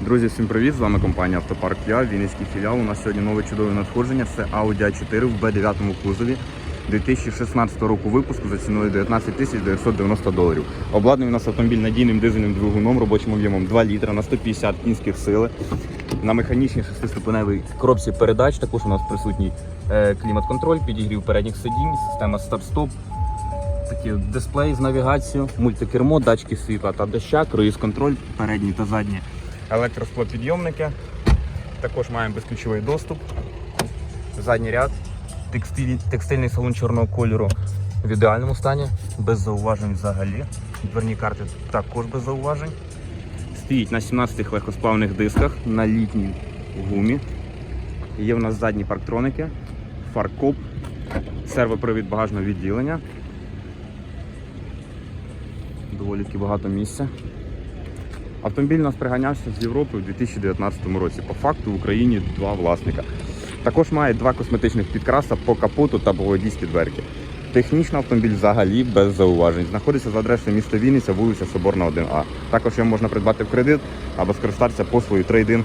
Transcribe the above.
Друзі, всім привіт! З вами компанія Автопарк Я, Вінницький філіал. У нас сьогодні нове чудове надходження. Це Audi A4 в B9 кузові 2016 року випуску за ціною 19 тисяч 990 доларів. Обладнаний у нас автомобіль надійним дизельним двигуном, робочим об'ємом 2 літра на 150 кінських сили. На механічній шестиступеневій коробці передач також у нас присутній е, клімат-контроль, підігрів передніх сидінь, система старт-стоп, такі дисплей з навігацією, мультикермо, датчики світла та доща, круїз-контроль, передні та задні електросклопідйомники. Також маємо безключовий доступ. Задній ряд, текстиль, текстильний салон чорного кольору в ідеальному стані, без зауважень взагалі. Дверні карти також без зауважень. Стоїть на 17 легкосплавних дисках на літній гумі. Є в нас задні парктроники, фаркоп, сервопривід багажного відділення. Доволі таки багато місця. Автомобіль нас приганявся з Європи у 2019 році. По факту в Україні два власника. Також має два косметичних підкраса по капоту та по водійській дверки. Технічно автомобіль взагалі без зауважень. Знаходиться за адресою міста Вінниця, вулиця Соборна 1А. Також його можна придбати в кредит або скористатися послугою трейдин